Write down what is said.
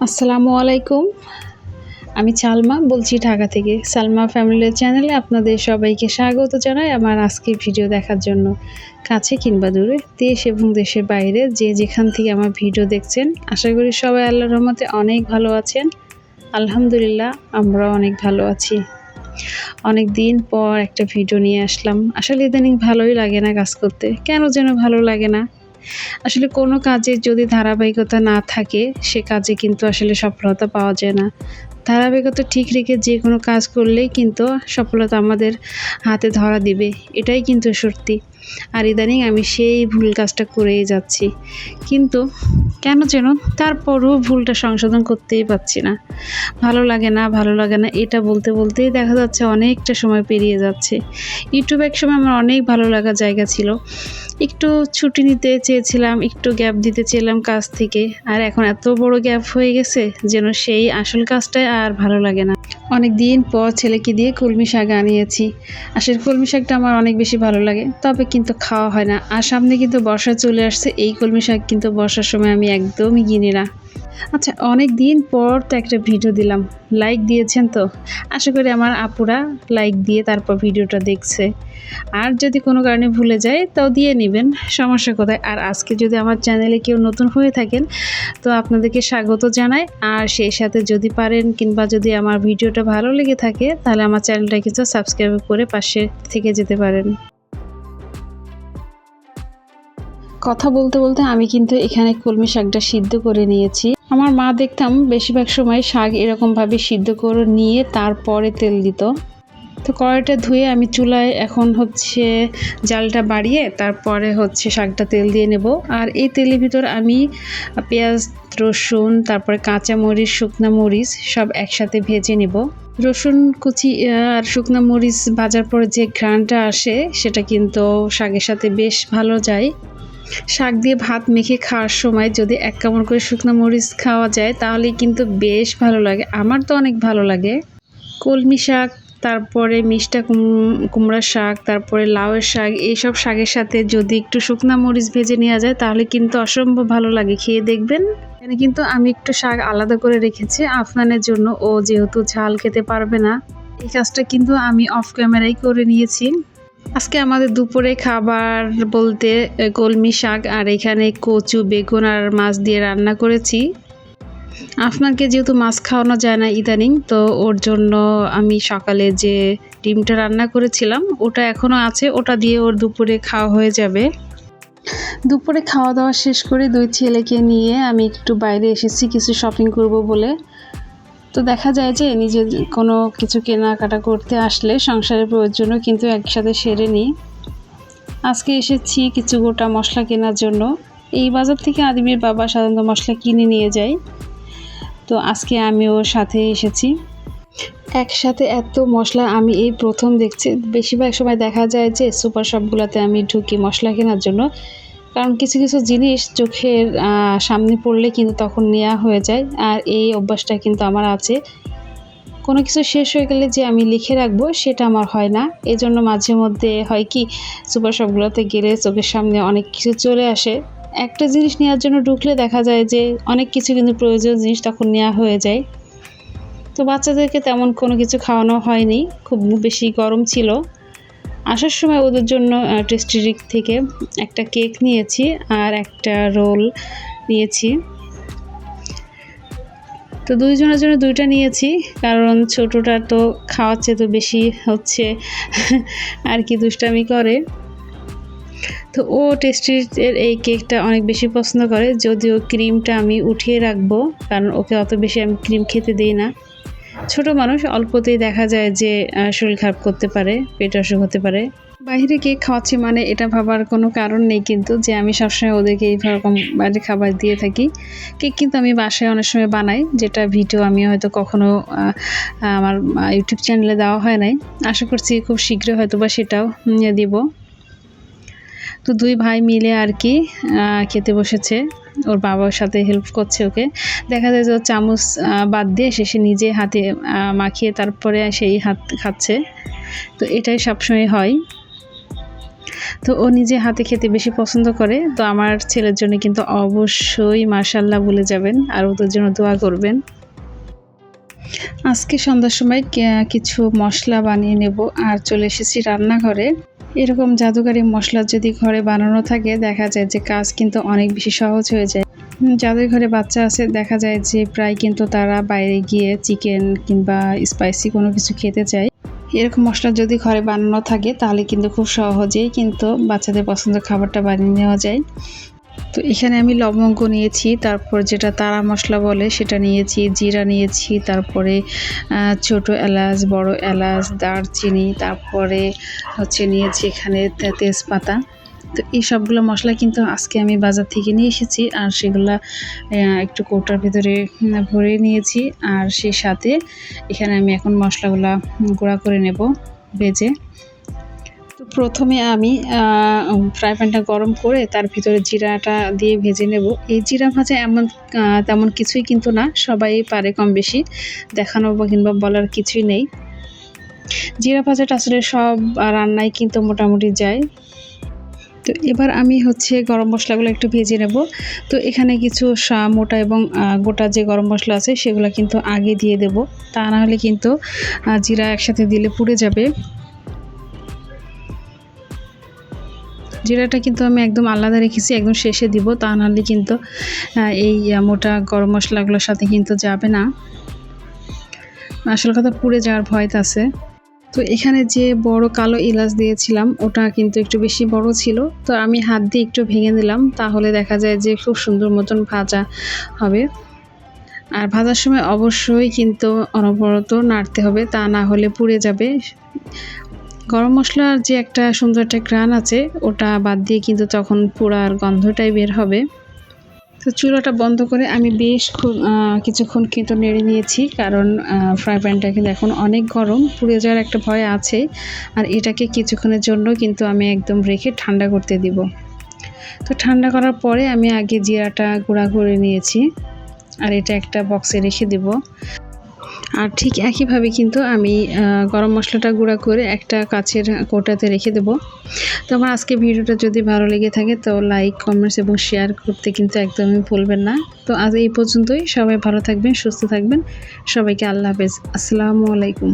আসসালামু আলাইকুম। আমি সালমা বলছি ঢাকা থেকে। সালমা ফ্যামিলির চ্যানেলে আপনাদের সবাইকে স্বাগত জানাই আমার আজকের ভিডিও দেখার জন্য। কাছে কিংবা দূরে, দেশ এবং দেশের বাইরে যে যেখান থেকে আমার ভিডিও দেখছেন, আশা করি সবাই আল্লাহর রহমতে অনেক ভালো আছেন। আলহামদুলিল্লাহ আমরা অনেক ভালো আছি। অনেক দিন পর একটা ভিডিও নিয়ে আসলাম। আসলে ইদানিং ভালোই লাগে না কাজ করতে। কেন যেন ভালো লাগে না? আসলে কোনো কাজে যদি ধারাবাহিকতা না থাকে, সে কাজে কিন্তু আসলে সফলতা পাওয়া যায় না। ধারাবাহিকতা ঠিক রেখে যে কোনো কাজ করলেই কিন্তু সফলতা আমাদের হাতে ধরা দিবে, এটাই কিন্তু সত্যি। আর ইদানিং আমি সেই ভুল কাজটা করেই যাচ্ছি। কিন্তু কেন যেন তারপরও ভুলটা সংশোধন করতেই পারছি না। ভালো লাগে না, ভালো লাগে না, এটা বলতে বলতেই দেখা যাচ্ছে অনেকটা সময় পেরিয়ে যাচ্ছে। ইউটিউব এক সময় আমার অনেক ভালো লাগার জায়গা ছিল। একটু ছুটি নিতে চেয়েছিলাম, একটু গ্যাপ দিতে চেয়েছিলাম কাজ থেকে। আর এখন এত বড় গ্যাপ হয়ে গেছে যেন সেই আসল কাজটাই আর ভালো লাগে না। অনেক দিন পর ছেলেকে দিয়ে কলমি শাক আনিয়েছি। আসলে কলমি শাকটা আমার অনেক বেশি ভালো লাগে, তবে কিন্তু খাওয়া হয় না। আর সামনে কিন্তু বর্ষা চলে আসছে, এই কলমি শাক কিন্তু বর্ষার সময় আমি একদমই কিনি না। আচ্ছা অনেক দিন পর তো একটা ভিডিও দিলাম। লাইক দিয়েছেন তো? আশা করি আমার আপুরা লাইক দিয়ে তারপর ভিডিওটা দেখছে। আর যদি কোনো কারণে ভুলে যায়, তাও দিয়ে নেবেন। সমস্যা কোথায়? আর আজকে যদি আমার চ্যানেলে কেউ নতুন হয়ে থাকেন, তো আপনাদেরকে স্বাগত জানাই। আর সেই সাথে যদি পারেন কিংবা যদি আমার ভিডিওটা ভালো লেগে থাকে, তাহলে আমার চ্যানেলটা কিছু সাবস্ক্রাইব করে পাশে থেকে যেতে পারেন। কথা বলতে বলতে আমি কিন্তু এখানে কলমি শাকটা সিদ্ধ করে নিয়েছি। আমার মা দেখতাম বেশিরভাগ সময় শাক এরকমভাবে সিদ্ধ করে নিয়ে তারপরে তেল দিত। তো কড়াইটা ধুয়ে আমি চুলায় এখন হচ্ছে জালটা বাড়িয়ে তারপরে হচ্ছে শাকটা তেল দিয়ে নেব। আর এই তেলের ভিতর আমি পেঁয়াজ, রসুন, তারপরে কাঁচা মরিচ শুকনা মরিচ সব একসাথে ভেজে নেব। রসুন কুচি আর শুকনো মরিচ ভাজার পরে যে ঘ্রাণটা আসে সেটা কিন্তু শাকের সাথে বেশ ভালো যায়। শাক দিয়ে ভাত মেখে খাওয়ার সময় যদি এক কামড় করে শুকনো মরিচ খাওয়া যায় তাহলে কিন্তু বেশ ভালো লাগে। আমার তো অনেক ভালো লাগে। কলমি শাক, তারপরে মিষ্টা কুমড়ার শাক, তারপরে লাউয়ের শাক, এইসব শাকের সাথে যদি একটু শুকনো মরিচ ভেজে নেওয়া যায়, তাহলে কিন্তু অসম্ভব ভালো লাগে। খেয়ে দেখবেন? এখানে কিন্তু আমি একটু শাক আলাদা করে রেখেছি। আফনানের জন্য ও যেহেতু ঝাল খেতে পারবে না, এই কাজটা কিন্তু আমি অফ ক্যামেরাই করে নিয়েছি। আজকে আমাদের দুপুরে খাবার বলতে কলমি শাক আর এখানে কচু, বেগুন আর মাছ দিয়ে রান্না করেছি। আপনাকে যেহেতু মাছ খাওয়ানো যায় না ইদানিং, তো ওর জন্য আমি সকালে যে ডিমটা রান্না করেছিলাম, ওটা এখনও আছে, ওটা দিয়ে ওর দুপুরে খাওয়া হয়ে যাবে। দুপুরে খাওয়া দাওয়া শেষ করে দুই ছেলেকে নিয়ে আমি একটু বাইরে এসেছি, কিছু শপিং করব বলে। তো দেখা যায় যে নিজে কোনো কিছু কেনাকাটা করতে আসলে সংসারের প্রয়োজনও কিন্তু একসাথে সেরে নিই। আজকে এসেছি কিছু গোটা মশলা কেনার জন্য। এই বাজার থেকে আদিমের বাবা সাধারণত মশলা কিনে নিয়ে যায়। তো আজকে আমি ওর সাথে এসেছি। একসাথে এত মশলা আমি এই প্রথম দেখছি। বেশিরভাগ সময় দেখা যায় যে সুপার শপগুলোতে আমি ঢুকি মশলা কেনার জন্য। কারণ কিছু কিছু জিনিস চোখের সামনে পড়লে কিন্তু তখন নেওয়া হয়ে যায়। আর এই অভ্যাসটা কিন্তু আমার আছে। কোনো কিছু শেষ হয়ে গেলে যে আমি লিখে রাখব সেটা আমার হয় না। এই জন্য মাঝে মধ্যে হয় কি, সুপার শপগুলোতে গেলে চোখের সামনে অনেক কিছু চলে আসে। একটা জিনিস নেওয়ার জন্য ঢুকলে দেখা যায় যে অনেক কিছু কিন্তু প্রয়োজনীয় জিনিস তখন নেওয়া হয়ে যায়। তো বাচ্চাদেরকে তেমন কোনো কিছু খাওয়ানো হয়নি। খুব বেশি গরম ছিল। আসার সময় ওদের জন্য টেস্টিরিক থেকে একটা কেক নিয়েছি আর একটা রোল নিয়েছি। তো দুইজনের জন্য দুইটা নিয়েছি, কারণ ছোটোটা তো খাওয়াচ্ছে তো বেশি হচ্ছে, আর কি দুষ্টামি করে। তো ও টেস্টির এই কেকটা অনেক বেশি পছন্দ করে, যদিও ক্রিমটা আমি উঠিয়ে রাখব, কারণ ওকে অত বেশি আমি ক্রিম খেতে দিই না। ছোট মানুষ অল্পতেই দেখা যায় যে শরীর খারাপ করতে পারে, পেট অসুখ হতে পারে। বাইরে কেক খাওয়াচ্ছি মানে এটা ভাবার কোনো কারণ নেই কিন্তু যে আমি সবসময় ওদেরকে এইরকম বাইরে খাবার দিয়ে থাকি। কেক কিন্তু আমি বাসায় অনেক সময় বানাই, যেটা ভিডিও আমি হয়তো কখনো আমার ইউটিউব চ্যানেলে দেওয়া হয় নাই। আশা করছি খুব শীঘ্রই হয়তো বা সেটাও দিব। তো দুই ভাই মিলে আর কি খেতে বসেছে। ওর বাবার সাথে হেল্প করছে ওকে। দেখা যায় যে ও চামচ বাদ দিয়ে শেষে নিজে হাতে মাখিয়ে তারপরে সেই হাত খাচ্ছে। তো এটাই সবসময় হয়। তো ও নিজে হাতে খেতে বেশি পছন্দ করে। তো আমার ছেলের জন্য কিন্তু অবশ্যই মার্শাল্লাহ বলে যাবেন আর ওদের জন্য দোয়া করবেন। আজকে সন্ধ্যার সময় কিছু মশলা বানিয়ে নেব। আর চলে এসেছি রান্নাঘরে। এরকম জাদুকারি মশলা যদি ঘরে বানানো থাকে, দেখা যায় যে কাজ কিন্তু অনেক বেশি সহজ হয়ে যায়। যাদের ঘরে বাচ্চা আছে, দেখা যায় যে প্রায় কিন্তু তারা বাইরে গিয়ে চিকেন কিংবা স্পাইসি কোনো কিছু খেতে চায়। এরকম মশলা যদি ঘরে বানানো থাকে, তাহলে কিন্তু খুব সহজেই কিন্তু বাচ্চাদের পছন্দের খাবারটা বানিয়ে নেওয়া যায়। তো এখানে আমি লবঙ্গ নিয়েছি, তারপর যেটা তারা মশলা বলে সেটা নিয়েছি, জিরা নিয়েছি, তারপরে ছোট এলাচ, বড় এলাচ, দারচিনি, তারপরে হচ্ছে নিয়েছি এখানে তেজপাতা। তো এই সবগুলো মশলা কিন্তু আজকে আমি বাজার থেকে নিয়ে এসেছি আর সেগুলা একটু কৌটার ভিতরে ভরে নিয়েছি আর সেই সাথে এখানে আমি এখন মশলাগুলা গুঁড়া করে নেব, ভেজে। প্রথমে আমি ফ্রাই প্যানটা গরম করে তার ভিতরে জিরাটা দিয়ে ভেজে নেব। এই জিরা ভাজা এমন তেমন কিছুই কিন্তু না, সবাই পারে কম বেশি দেখানো কিংবা বলার কিছুই নেই। জিরা ভাজাটা আসলে সব রান্নায় কিন্তু মোটামুটি যায়। তো এবার আমি হচ্ছে গরম মশলাগুলো একটু ভেজে নেব। তো এখানে কিছু সা- মোটা এবং গোটা যে গরম মশলা আছে সেগুলো কিন্তু আগে দিয়ে দেব। তা না হলে কিন্তু জিরা একসাথে দিলে পুড়ে যাবে। জিরাটা কিন্তু আমি একদম আলাদা রেখেছি, একদম শেষে দিব। তা নাহলে কিন্তু এই মোটা গরম মশলাগুলোর সাথে কিন্তু যাবে না। আসল কথা পুড়ে যাওয়ার ভয় আছে। তো এখানে যে বড় কালো এলাচ দিয়েছিলাম, ওটা কিন্তু একটু বেশি বড় ছিল। তো আমি হাত দিয়ে একটু ভেঙে দিলাম তাহলে দেখা যায় যে খুব সুন্দর মতন ভাজা হবে। আর ভাজার সময় অবশ্যই কিন্তু অনবরত নাড়তে হবে, তা না হলে পুড়ে যাবে। গরম মশলার যে একটা সুন্দর একটা গ্রান আছে ওটা বাদ দিয়ে কিন্তু তখন পোড়ার গন্ধটাই বের হবে। তো চুলাটা বন্ধ করে আমি বেশ আহ, কিছুক্ষণ কিন্তু নেড়ে নিয়েছি কারণ ফ্রাই প্যানটা কিন্তু এখন অনেক গরম পুড়ে যাওয়ার একটা ভয় আছে আর এটাকে কিছুক্ষণের জন্য কিন্তু আমি একদম রেখে ঠান্ডা করতে দিব। তো ঠান্ডা করার পরে আমি আগে জিরাটা গুঁড়া করে নিয়েছি আর এটা একটা বক্সে রেখে দেব। আর ঠিক একইভাবে কিন্তু আমি গরম মশলাটা গুঁড়া করে একটা কাছের কোটাতে রেখে দেবো। তো আমার আজকে ভিডিওটা যদি ভালো লেগে থাকে তো লাইক, কমেন্টস এবং শেয়ার করতে কিন্তু একদমই ভুলবেন না। তো আজ এই পর্যন্তই। সবাই ভালো থাকবেন, সুস্থ থাকবেন। সবাইকে আল্লাহ হাফেজ। আসসালামু আলাইকুম।